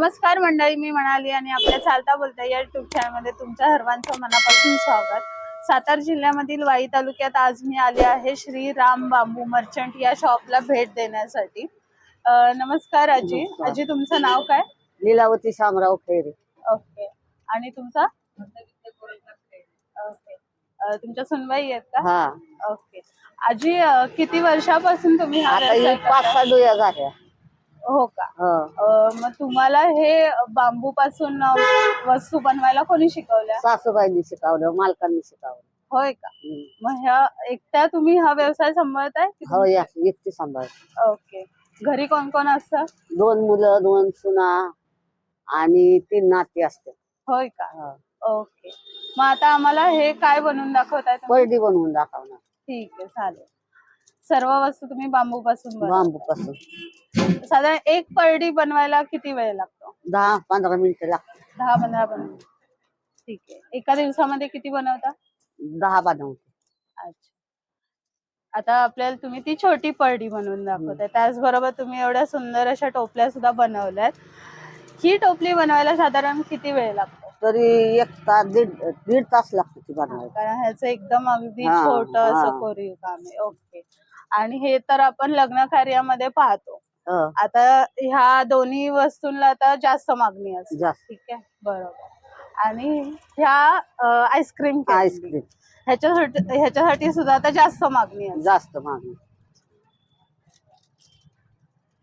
मंडळी मी म्हणाली आणि आपल्या चालता बोलता या युट्यूब चॅनलमध्ये तुमच्या सर्वांचं मनापासून स्वागत. सातारा जिल्ह्यामधील वाई तालुक्यात आज मी आले आहे श्री राम बांबू मर्चंट या शॉपला भेट देण्यासाठी. अं, नमस्कार आजी. नमस्कार. आजी तुमचं नाव काय? लीलावती शामराव खैरे. ओके. आणि तुमचा? ओके. अं, तुमच्या सुनबाई आहेत का? हा. ओके. आजी अं, किती वर्षापासून तुम्ही हा आता ही व्यवसाय पाच करता? सहा डोया झाल्या. हो का? हो. अं, मग तुम्हाला हे बांबू पासून वस्तू बनवायला कोणी शिकवल्या? सासूबाईंनी शिकवलं मालकांनी शिकवलं. होय का. मग ह्या एकट्या तुम्ही हा व्यवसाय सांभाळताय की हो या एकटी सांभाळ ओके. घरी कोण कोण असतं? दोन मुलं दोन सुना आणि तीन नाती असते होय का? हो. ओके. मग आता आम्हाला हे काय बनवून दाखवताय तुम्ही? परडी बनवून दाखवणार. ठीक आहे चालेल. सर्व वस्तू तुम्ही बांबू पासून बांबू पासून साधारण एक परडी बनवायला किती वेळ लागतो? दहा पंधरा मिनिटं लागतात. दहा पंधरा बनवून ठीक आहे. एका दिवसामध्ये किती बनवता? दहा बनवते. अच्छा. आता आपल्याला तुम्ही ती छोटी परडी बनवून दाखवताय. त्याचबरोबर तुम्ही एवढ्या सुंदर अशा टोपल्या सुद्धा बनवल्यात. ही टोपली बनवायला साधारण किती वेळ लागतो? तरी एक तास दीड दीड तास लागतो ती बनवायला. कारण ह्याचं एकदम अगदी हा, छोट असं. कोरीव काम आहे. ओके. आणि हे तर आपण लग्न कार्यामध्ये पाहतो. हो, आता ह्या दोन्ही वस्तूंना आता जास्त मागणी असते. जास्त. ठीक आहे? बरोबर. आणि ह्या आईस्क्रीम आईस्क्रीम. ह्याच्यासाठी ह्याच्यासाठी सुद्धा आता जास्त मागणी असते. जास्त मागणी.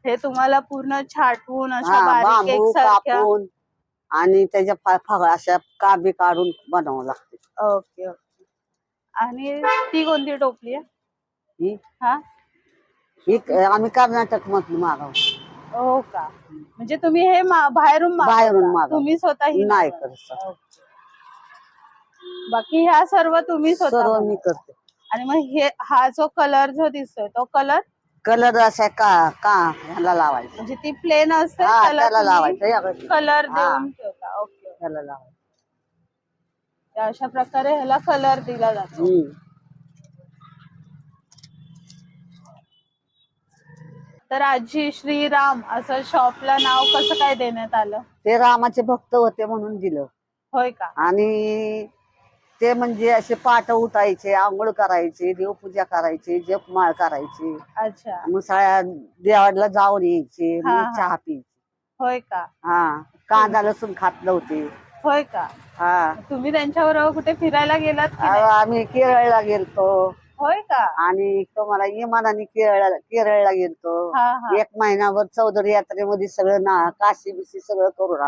हे तुम्हाला पूर्ण छाटवून अशा हा बारीक बांबू कापून आणि त्याच्या फा- फा- अशा काबी काढून बनवावं लागते. Okay okay. आणि ती कोणती टोपली आहे? ही हा ही आम्ही कर्नाटक मधून मागव हो का म्हणजे तुम्ही हे मा- बाहेरून मागवता? बाहेरून मागवतो. तुम्ही स्वतःही नाही मागवता? करत. बाकी ह्या सर्व तुम्ही स्वतः सर्व मी बनवता? करते आणि मग हे हा जो कलर जो दिसतोय तो कलर कलर असा का का ह्याला लावायचा म्हणजे ती प्लेन असते हा, त्याला लावायचं या गोष्टी. कलर हा. देऊन ठेवता ओके ह्याला लावायचं अशा प्रकारे ह्याला कलर दिला जातो हम्म. तर आजी श्रीराम असं शॉपला नाव कसं काय देण्यात आलं? ते रामाचे भक्त होते म्हणून दिलं. होय का? आणि ते म्हणजे असे पाठ उठायचे आंघोळ करायचे देवपूजा करायचे जपमाळ करायचे. अच्छा. मग सगळ्या देवाला जाऊन यायचे हा, मग हा. चहा प्यायचे. होय का? हा कांदा लसूण खात नव्हते होय का? हा. तुम्ही त्यांच्याबरोबर कुठे फिरायला गेलात की नाही? आम्ही केरळला गेलतो. होय का? आणि तुम्हाला इमानाने केरळ केरळला गेलतो. हा हा. एक महिनाभर चौधरी यात्रेमध्ये सगळं ना काशी बिशी सगळं करून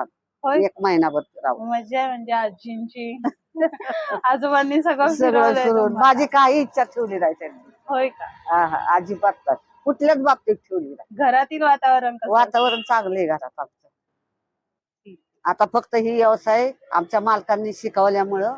होय? एक महिनाभर राहून. मजा आहे म्हणजे आजींची. आजोबांनी सगळं सगळं फिरवलंय सुरून तुम्हाला. माझी काही इच्छा ठेवली नाही त्यांनी. होय का? हा, हा, अजिबात नाही. कुठल्याच बाबतीत ठेवली नाही. घरातील वातावरण कसं? वातावरण चांगलं आहे घरात आमचं. आता फक्त ही व्यवसाय आमच्या मालकांनी शिकवल्यामुळं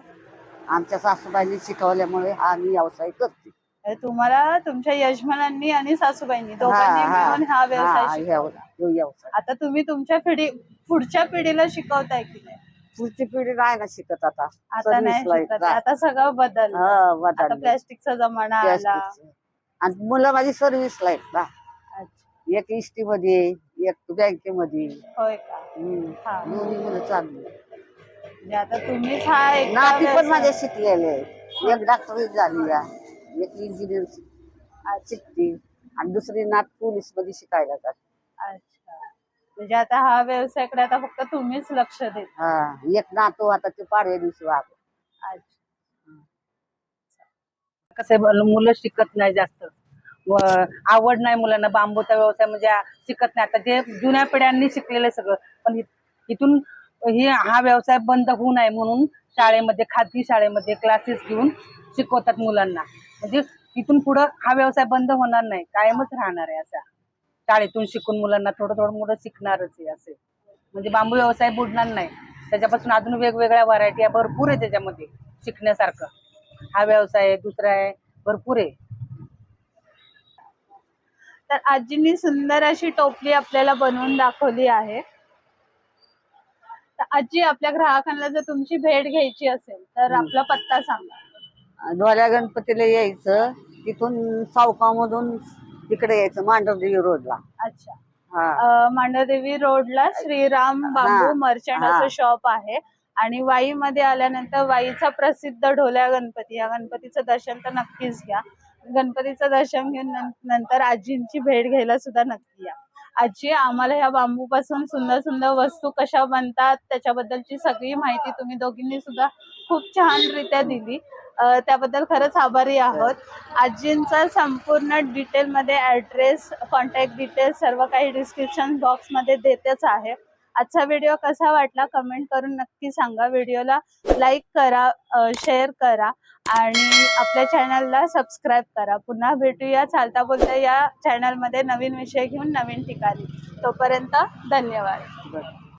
आमच्या सासूबाईंनी शिकवल्यामुळे हा मी व्यवसाय करते? तुम्हाला तुमच्या यजमानांनी आणि सासूबाईंनी दोघांनी हा. मिळून हा व्यवसाय शिकवला आता तुम्ही तुमच्या पिढी पुढच्या पिढीला शिकवताय की नाही पुढची पिढी नाही ना शिकत आता आता नाही शिकत. आता सगळं बदल हा, आता. प्लॅस्टिकचा जमाना आला प्लॅस्टिकचं. आणि मुलं माझी सर्व्हिसला आहेत ना अच्छा. एक इष्टी मध्ये एक बँकेमध्ये होय का हम्म. हा दोन्ही मुलं चांगली म्हणजे आता तुम्हीच हा एक नाती पण माझे शिकलेले एक डॉक्टर झाली आहे. एक इंजिनियर शिकते. आणि दुसरी नात पोलीसमध्ये शिकायला जाते. अच्छा. म्हणजे आता हा व्यवसायाकडे आता फक्त तुम्हीच लक्ष देत. हा एक नातू आता ते पाडव्या दिवशी वाग अच्छा. कसं आहे, मुलं शिकत नाही जास्त. व आवड नाही मुलांना. बांबूचा व्यवसाय म्हणजे आ- शिकत नाही. आता जे जुन्या पिढ्यांनी शिकलेलं आहे सगळं. पण इ- इथून हे हा व्यवसाय बंद होऊ नये म्हणून शाळेमध्ये खाजगी शाळेमध्ये क्लासेस घेऊन शिकवतात मुलांना. म्हणजे इथून पुढं हा व्यवसाय बंद होणार नाही. कायमच राहणार आहे असा. शाळेतून शिकून मुलांना थोडं थोडं मुलं शिकणारच आहे असे. म्हणजे बांबू व्यवसाय बुडणार नाही. त्याच्यापासून अजून वेगवेगळ्या व्हरायटी भरपूर आहे त्याच्यामध्ये शिकण्यासारखं. हा व्यवसाय आहे. दुसरा आहे. भरपूर आहे. तर आजींनी सुंदर अशी टोपली आपल्याला बनवून दाखवली आहे. तर आजी आपल्या ग्राहकांना जर तुमची भेट घ्यायची असेल तर आपला पत्ता सांगा. ढोल्या गणपतीला यायचं तिथून सावकामधून तिकडे यायचं मांडरदेवी रोडला. अच्छा. हा. अं, मांढरदेवी रोडला श्रीराम बांबू हा, मर्चंट हा. असं शॉप आहे आणि वाईमध्ये आल्यानंतर वाईचा प्रसिद्ध ढोल्या गणपती या गणपतीचं दर्शन तर नक्कीच घ्या. गणपतीचं दर्शन घेऊन नं- नंतर आजींची भेट घ्यायला सुद्धा नक्की या. आजी आम्हाला ह्या बांबूपासून सुंदर सुंदर वस्तू कशा बनतात त्याच्याबद्दलची सगळी माहिती तुम्ही दोघींनी सुद्धा खूप छानरित्या दिली. त्याबद्दल खरंच आभारी आहोत. आजींचा संपूर्ण डिटेलमध्ये ॲड्रेस कॉन्टॅक्ट डिटेल्स सर्व काही डिस्क्रिप्शन बॉक्समध्ये देतेच आहे. आजचा व्हिडिओ कसा वाटला कमेंट करून नक्की सांगा. व्हिडिओला लाईक करा शेअर करा आणि आपल्या चॅनलला सबस्क्राईब करा. पुन्हा भेटूया. चालता बोलता या चॅनलमध्ये नवीन विषय घेऊन नवीन ठिकाणी. तोपर्यंत धन्यवाद.